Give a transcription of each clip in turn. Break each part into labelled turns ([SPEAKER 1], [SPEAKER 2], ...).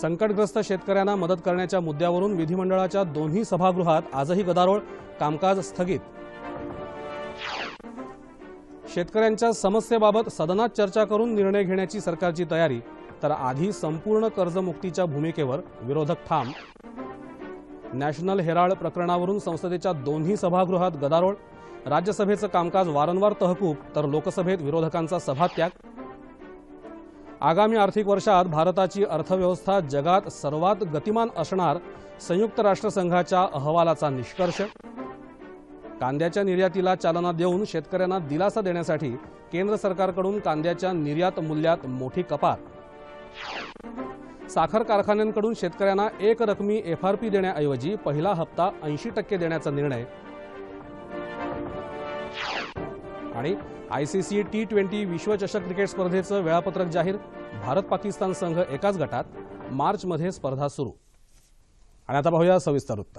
[SPEAKER 1] संकटग्रस्त शेतकऱ्यांना मदत करण्याच्या मुद्द्यावरून विधिमंडळाच्या दोन्ही सभागृहात आजही गदारोळ कामकाज स्थगित शेतकऱ्यांच्या समस्येबाबत सदनात चर्चा करून निर्णय घेण्याची सरकारची तयारी तर आधी संपूर्ण कर्जमुक्तीच्या भूमिकेवर विरोधक ठाम नॅशनल हेराल्ड प्रकरणावरून संसदेच्या दोन्ही सभागृहात गदारोळ राज्यसभेचं कामकाज वारंवार तहकूब तर लोकसभेत विरोधकांचा सभात्याग आगामी आर्थिक वर्षात भारताची अर्थव्यवस्था जगात सर्वात गतिमान असणार संयुक्त राष्ट्रसंघाच्या अहवालाचा निष्कर्ष कांद्याच्या निर्यातीला चालना देऊन शेतकऱ्यांना दिलासा देण्यासाठी केंद्र सरकारकडून कांद्याच्या निर्यात मूल्यात मोठी कपात साखर कारखान्यांकडून शेतकऱ्यांना एक रकमी एफआरपी देण्याऐवजी पहिला हप्ता ऐंशी टक्के देण्याचा निर्णय आणि आयसीसी टी ट्वेंटी विश्वचषक क्रिकेट स्पर्धेचं वेळापत्रक जाहीर भारत पाकिस्तान संघ एकाच गटात मार्चमध्ये स्पर्धा सुरू आणि आता पाहूया सविस्तर वृत्त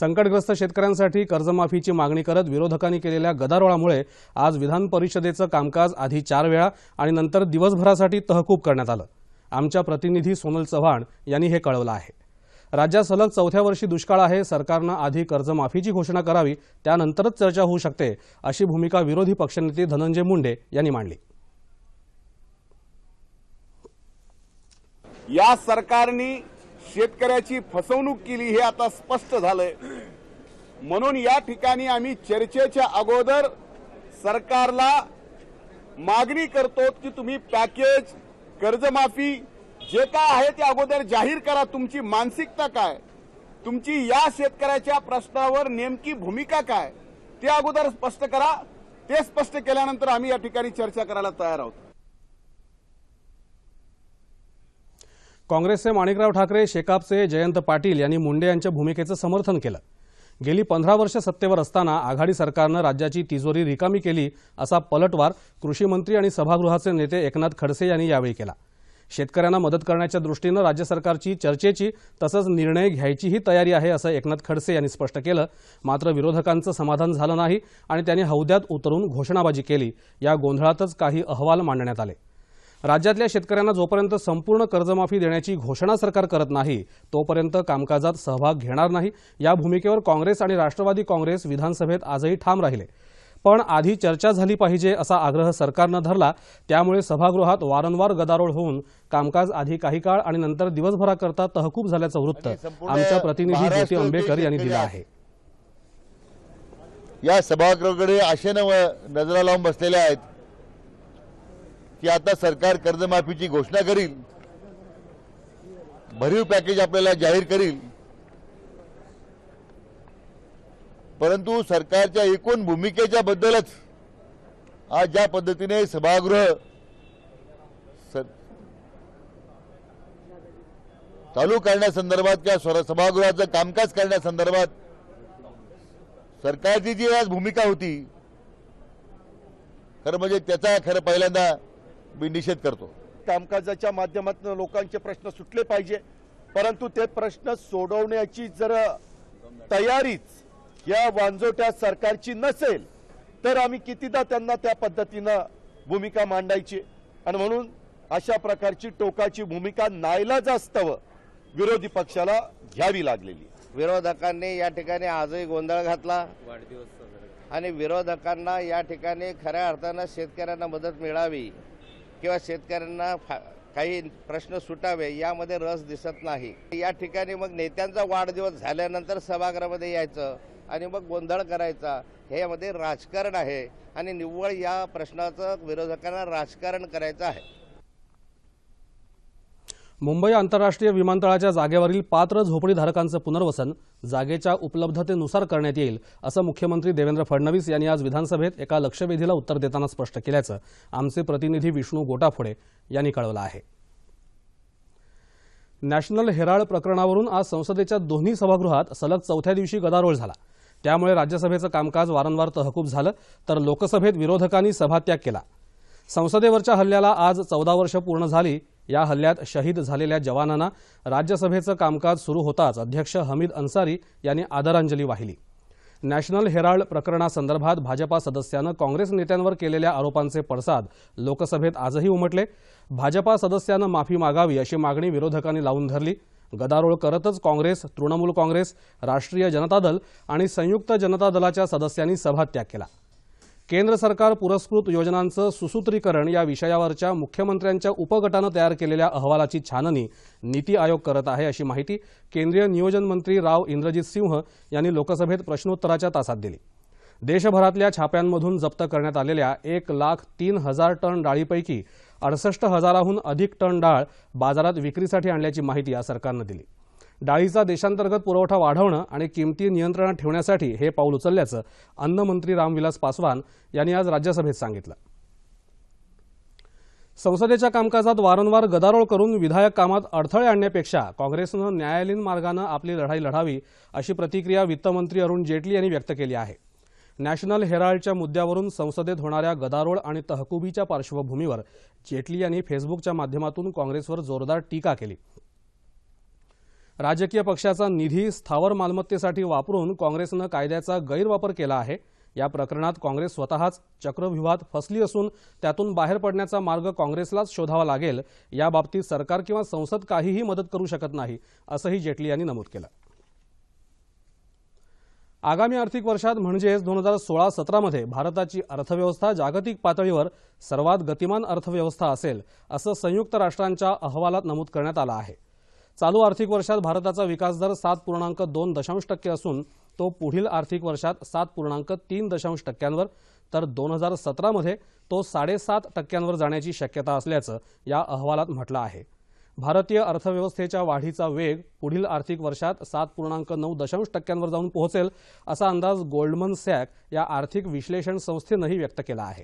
[SPEAKER 1] संकटग्रस्त शेतकऱ्यांसाठी कर्जमाफीची मागणी करत विरोधकांनी केलेल्या गदारोळामुळे आज विधान परिषदेचं कामकाज आधी चार वेळा आणि नंतर दिवसभरासाठी तहकूब करण्यात आलं आमच्या प्रतिनिधी सोनल चव्हाण यांनी हे कळवलं आहे राज्यात सलग चौथ्या वर्षी दुष्काळ आहे सरकारनं आधी कर्जमाफीची घोषणा करावी त्यानंतरच चर्चा होऊ शकते अशी भूमिका विरोधी पक्षनेते धनंजय मुंडे यांनी मांडली या सरकारने शेतकऱ्याची फसवणूक केली हे आता स्पष्ट झालंय म्हणून या ठिकाणी आम्ही चर्चेच्या अगोदर सरकारला मागणी करतो की तुम्ही पॅकेज कर्जमाफी जे काय आहे ते अगोदर जाहीर करा तुमची मानसिकता काय तुमची या शेतकऱ्याच्या प्रश्नावर नेमकी भूमिका काय ते अगोदर स्पष्ट करा ते स्पष्ट केल्यानंतर आम्ही या ठिकाणी चर्चा करायला तयार आहोत काँग्रेसचे माणिकराव ठाकरे शेकापचे जयंत पाटील यांनी मुंडे यांच्या भूमिकेचं समर्थन केलं गेली पंधरा वर्ष सत्तेवर असताना आघाडी सरकारनं राज्याची तिजोरी रिकामी केली असा पलटवार कृषी मंत्री आणि सभागृहाचे नेते एकनाथ खडसे यांनी यावेळी केला शेतकऱ्यांना मदत करण्याच्या दृष्टीनं राज्य सरकारची चर्चेची तसंच निर्णय घ्यायचीही तयारी आहे असं एकनाथ खडसे यांनी स्पष्ट केलं मात्र विरोधकांचं समाधान झालं नाही आणि त्यांनी हौद्यात उतरून घोषणाबाजी केली या गोंधळातच काही अहवाल मांडण्यात आले राज्यातल्या शेतकऱ्यांना जोपर्यंत संपूर्ण कर्जमाफी देण्याची घोषणा सरकार करत नाही तोपर्यंत कामकाजात सहभाग घेणार नाही या भूमिकेवर काँग्रेस आणि राष्ट्रवादी काँग्रेस विधानसभेत आजही ठाम राहिले पण आधी चर्चा झाली पाहिजे असा आग्रह सरकारनं धरला त्यामुळे सभागृहात वारंवार गदारोळ होऊन कामकाज आधी काही काळ आणि नंतर दिवसभराकरता तहकूब झाल्याचं वृत्त आमच्या प्रतिनिधी ज्योती आंबेडकर यांनी दिलं आहे या सभागृहाकडे आशेनं नजरा लावून बसलेल्या आहेत की आता सरकार कर्जमाफीची घोषणा करील भरीव पॅकेज आपल्याला जाहीर करील परंतु सरकारच्या एकूण भूमिकेच्या बद्दलच आज ज्या पद्धतीने सभागृह चालू करण्यासंदर्भात किंवा सभागृहाचं कामकाज करण्यासंदर्भात सरकारची जी आज भूमिका होती खरं म्हणजे त्याचा खरं पहिल्यांदा मी निषेध करतो कामकाजाच्या माध्यमातून लोकांचे प्रश्न सुटले पाहिजे परंतु ते प्रश्न सोडवण्याची जर तयारीच या वांजोट्या सरकारची नसेल तर आम्ही कितीदा त्यांना त्या पद्धतीनं भूमिका मांडायची आणि म्हणून अशा प्रकारची टोकाची भूमिका नायलाज जास्त विरोधी पक्षाला घ्यावी लागलेली विरोधकांनी या ठिकाणी आजही गोंधळ घातला आणि विरोधकांना या ठिकाणी खऱ्या अर्थानं शेतकऱ्यांना मदत मिळावी किंवा शेतकऱ्यांना काही प्रश्न सुटावे यामध्ये रस दिसत नाही या ठिकाणी मग नेत्यांचा वाढदिवस झाल्यानंतर सभागृहामध्ये यायचं आणि मग गोंधळ करायचा ह्यामध्ये राजकारण आहे आणि निव्वळ या प्रश्नाचं विरोधकांना राजकारण करायचं आहे मुंबई आंतरराष्ट्रीय विमानतळाच्या जागेवरील पात्र झोपडीधारकांचं पुनर्वसन जागेच्या उपलब्धतेनुसार करण्यात येईल असं मुख्यमंत्री देवेंद्र फडणवीस यांनी आज विधानसभेत एका लक्षवेधीला उत्तर देताना स्पष्ट केल्याचं आमचे प्रतिनिधी विष्णू गोटाफोडे यांनी कळवलं आहे नॅशनल हेराल्ड प्रकरणावरून आज संसदेच्या दोन्ही सभागृहात सलग चौथ्या दिवशी गदारोळ झाला त्यामुळे राज्यसभेचं कामकाज वारंवार तहकूब झालं तर लोकसभेत विरोधकांनी सभात्याग केला संसदेवरच्या हल्ल्याला आज चौदा वर्ष पूर्ण झाली या हल्ल्यात शहीद झालेल्या जवानांना राज्यसभेचं कामकाज सुरू होताच अध्यक्ष हमीद अन्सारी यांनी आदरांजली वाहिली नॅशनल हेराल्ड प्रकरणासंदर्भात भाजपा सदस्यानं काँग्रेस नेत्यांवर केलेल्या आरोपांचे पडसाद लोकसभेत आजही उमटले भाजपा सदस्यानं माफी मागावी अशी मागणी विरोधकांनी लावून धरली गदारोळ करतच काँग्रेस तृणमूल काँग्रेस राष्ट्रीय जनता दल आणि संयुक्त जनता दलाच्या सदस्यांनी सभात्याग केला केंद्र सरकार पुरस्कृत योजनांचं सुसूत्रीकरण या विषयावरच्या मुख्यमंत्र्यांच्या उपगटानं तयार केलेल्या अहवालाची छाननी नीती आयोग करत आहे अशी माहिती केंद्रीय नियोजन मंत्री राव इंद्रजित सिंह यांनी लोकसभेत प्रश्नोत्तराच्या तासात दिली देशभरातल्या छाप्यांमधून जप्त करण्यात आलेल्या एक लाख तीन हजार टन डाळीपैकी अडसष्ट हजाराहून अधिक टन डाळ बाजारात विक्रीसाठी आणल्याची माहिती या सरकारनं दिली डाळीचा देशांतर्गत पुरवठा वाढवणं आणि किमती नियंत्रणात ठेवण्यासाठी हे पाऊल उचलल्याचं अन्नमंत्री रामविलास पासवान यांनी आज राज्यसभेत सांगितलं संसदेच्या कामकाजात वारंवार गदारोळ करून विधायक कामात अडथळे आणण्यापेक्षा काँग्रेसनं न्यायालयीन मार्गानं आपली लढाई लढावी अशी प्रतिक्रिया वित्तमंत्री अरुण जेटली यांनी व्यक्त केली आहे नॅशनल हेराल्डच्या मुद्द्यावरून संसदेत होणाऱ्या गदारोळ आणि तहकुबीच्या पार्श्वभूमीवर जेटली यांनी फेसबुकच्या माध्यमातून काँग्रेसवर जोरदार टीका केली राजकीय पक्षाचा निधी स्थावर मालमत्तेसाठी वापरून काँग्रेसनं कायद्याचा गैरवापर केला आहे या प्रकरणात काँग्रेस स्वतःच चक्रव्यूहात फसली असून त्यातून बाहेर पडण्याचा मार्ग काँग्रेसलाच शोधावा लागेल याबाबतीत सरकार किंवा संसद काहीही मदत करू शकत नाही असंही जेटली यांनी नमूद केलं आगामी आर्थिक वर्षात म्हणजेच दोन हजार सोळा सतरामध्ये भारताची अर्थव्यवस्था जागतिक पातळीवर सर्वात गतिमान अर्थव्यवस्था असेल असं संयुक्त राष्ट्रांच्या अहवालात नमूद करण्यात आलं आहे चालू आर्थिक वर्षात भारताचा दर सात पूर्णांक दोन दशांश टक्के असून तो पुढील आर्थिक वर्षात सात पूर्णांक तीन दशांश टक्क्यांवर तर दोन हजार सतरामध्ये तो साडेसात टक्क्यांवर जाण्याची शक्यता असल्याचं या अहवालात म्हटलं आहे भारतीय अर्थव्यवस्थेच्या वाढीचा वेग पुढील आर्थिक वर्षात सात पूर्णांक नऊ दशांश टक्क्यांवर जाऊन पोहोचेल असा अंदाज गोल्डमन सॅक या आर्थिक विश्लेषण संस्थेनंही व्यक्त केला आहे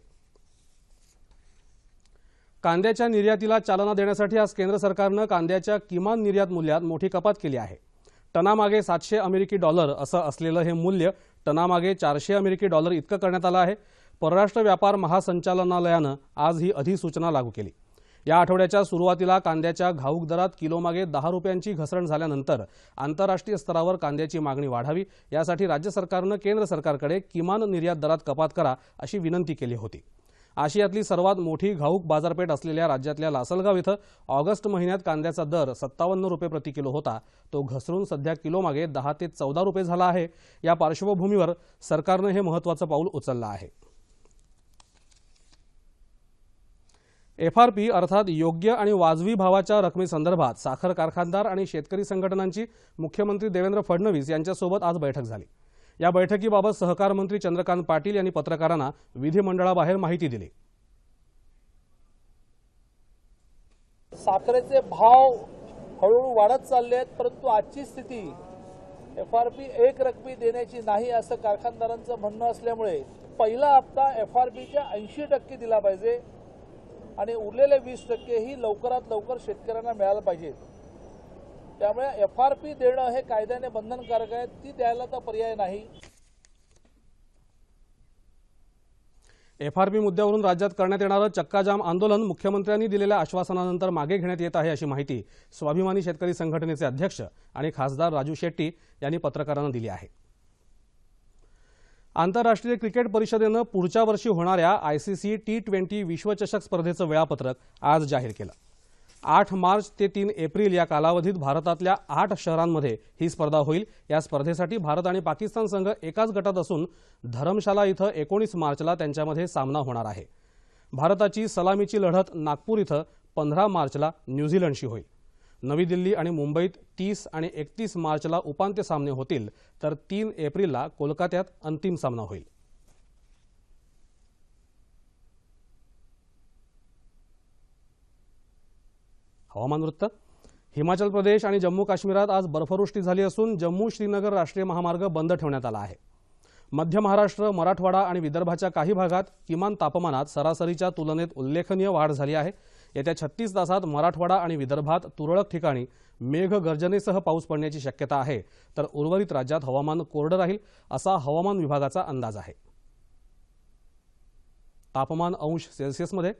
[SPEAKER 1] कांद्याच्या निर्यातीला चालना देण्यासाठी आज केंद्र सरकारनं कांद्याच्या किमान निर्यात मूल्यात मोठी कपात केली आहे टनामागे सातशे अमेरिकी डॉलर असं असलेलं हे मूल्य टनामागे चारशे अमेरिकी डॉलर इतकं करण्यात आलं आहे परराष्ट्र व्यापार महासंचालनालयानं आज ही अधिसूचना लागू केली या आठवड्याच्या सुरुवातीला कांद्याच्या घाऊक दरात किलोमागे दहा रुपयांची घसरण झाल्यानंतर आंतरराष्ट्रीय स्तरावर कांद्याची मागणी वाढावी यासाठी राज्य सरकारनं केंद्र सरकारकडे किमान निर्यात दरात कपात करा अशी विनंती केली होती आशियातली सर्वात मोठी घाऊक बाजारपेठ असलेल्या राज्यातल्या लासलगाव इथं ऑगस्ट महिन्यात कांद्याचा दर सत्तावन्न रुपये प्रति किलो होता तो घसरून सध्या किलोमागे दहा ते चौदा रुपये झाला आहे या पार्श्वभूमीवर सरकारनं हे महत्त्वाचं पाऊल उचललं आहे एफआरपी अर्थात योग्य आणि वाजवी भावाच्या रकमेसंदर्भात साखर कारखानदार आणि शेतकरी संघटनांची मुख्यमंत्री देवेंद्र फडणवीस यांच्यासोबत आज बैठक झाली या बैठकीबाबत सहकार मंत्री चंद्रकांत पाटील यांनी पत्रकारांना विधिमंडळाबाहेर माहिती दिली साखरेचे भाव हळूहळू वाढत चालले आहेत परंतु आजची स्थिती एफ आर पी एक रकमी देण्याची नाही असं कारखानदारांचं म्हणणं असल्यामुळे पहिला हप्ता एफआरपीच्या ऐंशी टक्के दिला पाहिजे आणि उरलेले वीस टक्के ही लवकरात लवकर शेतकऱ्यांना मिळायला पाहिजे त्यामुळे एफ आर पी देणं हे कायद्याने बंधनकारक आहे ती द्यायला तर पर्याय नाही एफआरपी मुद्द्यावरून राज्यात करण्यात येणारं चक्काजाम आंदोलन मुख्यमंत्र्यांनी दिलेल्या आश्वासनानंतर मागे घेण्यात येत आहे अशी माहिती स्वाभिमानी शेतकरी संघटनेचे अध्यक्ष आणि खासदार राजू शेट्टी यांनी पत्रकारांना दिली आहे आंतरराष्ट्रीय क्रिकेट परिषदेनं पुढच्या वर्षी होणाऱ्या आयसीसी टी ट्वेंटी विश्वचषक स्पर्धेचं वेळापत्रक आज जाहीर केलं आठ मार्च ते तीन एप्रिल या कालावधीत भारतातल्या आठ शहरांमध्ये ही स्पर्धा होईल या स्पर्धेसाठी भारत आणि पाकिस्तान संघ एकाच गटात असून धरमशाला इथं एकोणीस मार्चला त्यांच्यामध्ये सामना होणार आहे भारताची सलामीची लढत नागपूर इथं पंधरा मार्चला न्यूझीलंडशी होईल नवी दिल्ली आणि मुंबईत तीस आणि एकतीस मार्चला उपांत्य सामने होतील तर तीन एप्रिलला कोलकात्यात अंतिम सामना होईल हवामान वृत्त हिमाचल प्रदेश आणि जम्मू काश्मीरात आज बर्फवृष्टी झाली असून जम्मू श्रीनगर राष्ट्रीय महामार्ग बंद ठेवण्यात आला आहे मध्य महाराष्ट्र मराठवाडा आणि विदर्भाच्या काही भागात किमान तापमानात सरासरीच्या तुलनेत उल्लेखनीय वाढ झाली आहे येत्या छत्तीस तासात मराठवाडा आणि विदर्भात तुरळक ठिकाणी मेघगर्जनेसह पाऊस पडण्याची शक्यता आहे तर उर्वरित राज्यात हवामान कोरडं राहील असा हवामान विभागाचा अंदाज आहे तापमान अंश सेल्सिअसमध्ये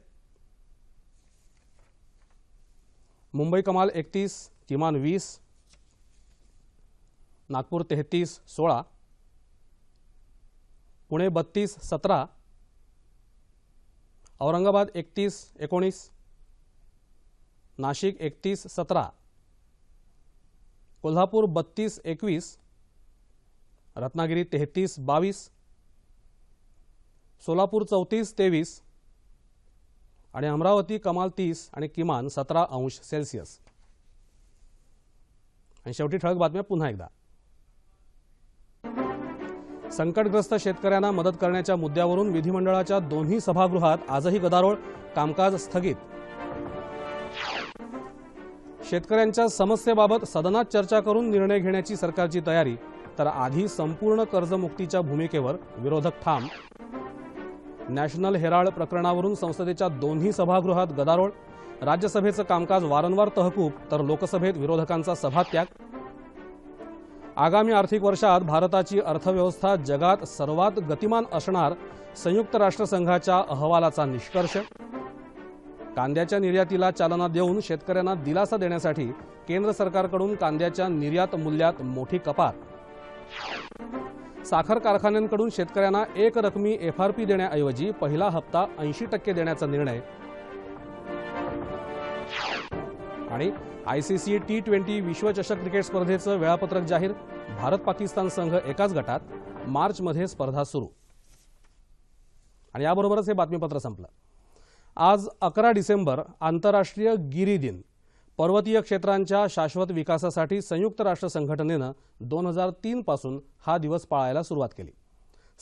[SPEAKER 1] मुंबई कमाल एकतीस किमान वीस नागपूर तेहतीस सोळा पुणे बत्तीस सतरा औरंगाबाद एकतीस एकोणीस नाशिक एकतीस सतरा कोल्हापूर बत्तीस एकवीस रत्नागिरी तेहतीस बावीस सोलापूर चौतीस तेवीस आणि अमरावती कमाल तीस आणि किमान सतरा अंश सेल्सिअस आणि शेवटी ठळक बातम्या पुन्हा एकदा संकटग्रस्त शेतकऱ्यांना मदत करण्याच्या मुद्द्यावरून विधिमंडळाच्या दोन्ही सभागृहात आजही गदारोळ कामकाज स्थगित शेतकऱ्यांच्या समस्येबाबत सदनात चर्चा करून निर्णय घेण्याची सरकारची तयारी तर आधी संपूर्ण कर्जमुक्तीच्या भूमिकेवर विरोधक ठाम नॅशनल हेराल्ड प्रकरणावरून संसदेच्या दोन्ही सभागृहात गदारोळ राज्यसभेचं कामकाज वारंवार तहकूब तर लोकसभेत विरोधकांचा सभात्याग आगामी आर्थिक वर्षात भारताची अर्थव्यवस्था जगात सर्वात गतिमान असणार संयुक्त राष्ट्रसंघाच्या अहवालाचा निष्कर्ष कांद्याच्या निर्यातीला चालना देऊन शेतकऱ्यांना दिलासा देण्यासाठी केंद्र सरकारकडून कांद्याच्या निर्यात मूल्यात मोठी कपात साखर कारखान्यांकडून शेतकऱ्यांना एक रकमी एफआरपी देण्याऐवजी पहिला हप्ता ऐंशी टक्के देण्याचा निर्णय आणि आयसीसी टी ट्वेंटी विश्वचषक क्रिकेट स्पर्धेचं वेळापत्रक जाहीर भारत पाकिस्तान संघ एकाच गटात मार्चमध्ये स्पर्धा सुरू आणि याबरोबरच हे बातमीपत्र संपलं आज अकरा डिसेंबर आंतरराष्ट्रीय गिरी दिन पर्वतीय क्षेत्रांच्या शाश्वत विकासासाठी संयुक्त राष्ट्र संघटनेनं दोन हजार तीनपासून हा दिवस पाळायला सुरुवात केली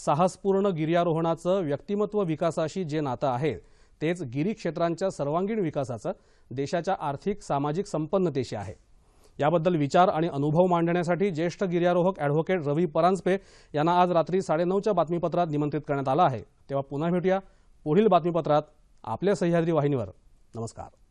[SPEAKER 1] साहसपूर्ण गिर्यारोहणाचं व्यक्तिमत्व विकासाशी जे नातं आहे तेच गिरी क्षेत्रांच्या सर्वांगीण विकासाचं देशाच्या आर्थिक सामाजिक संपन्नतेशी आहे याबद्दल विचार आणि अनुभव मांडण्यासाठी ज्येष्ठ गिर्यारोहक ॲडव्होकेट रवी परांजपे यांना आज रात्री साडेनऊच्या बातमीपत्रात निमंत्रित करण्यात आलं आहे तेव्हा पुन्हा भेटूया पुढील बातमीपत्रात आपल्या सह्याद्री वाहिनीवर नमस्कार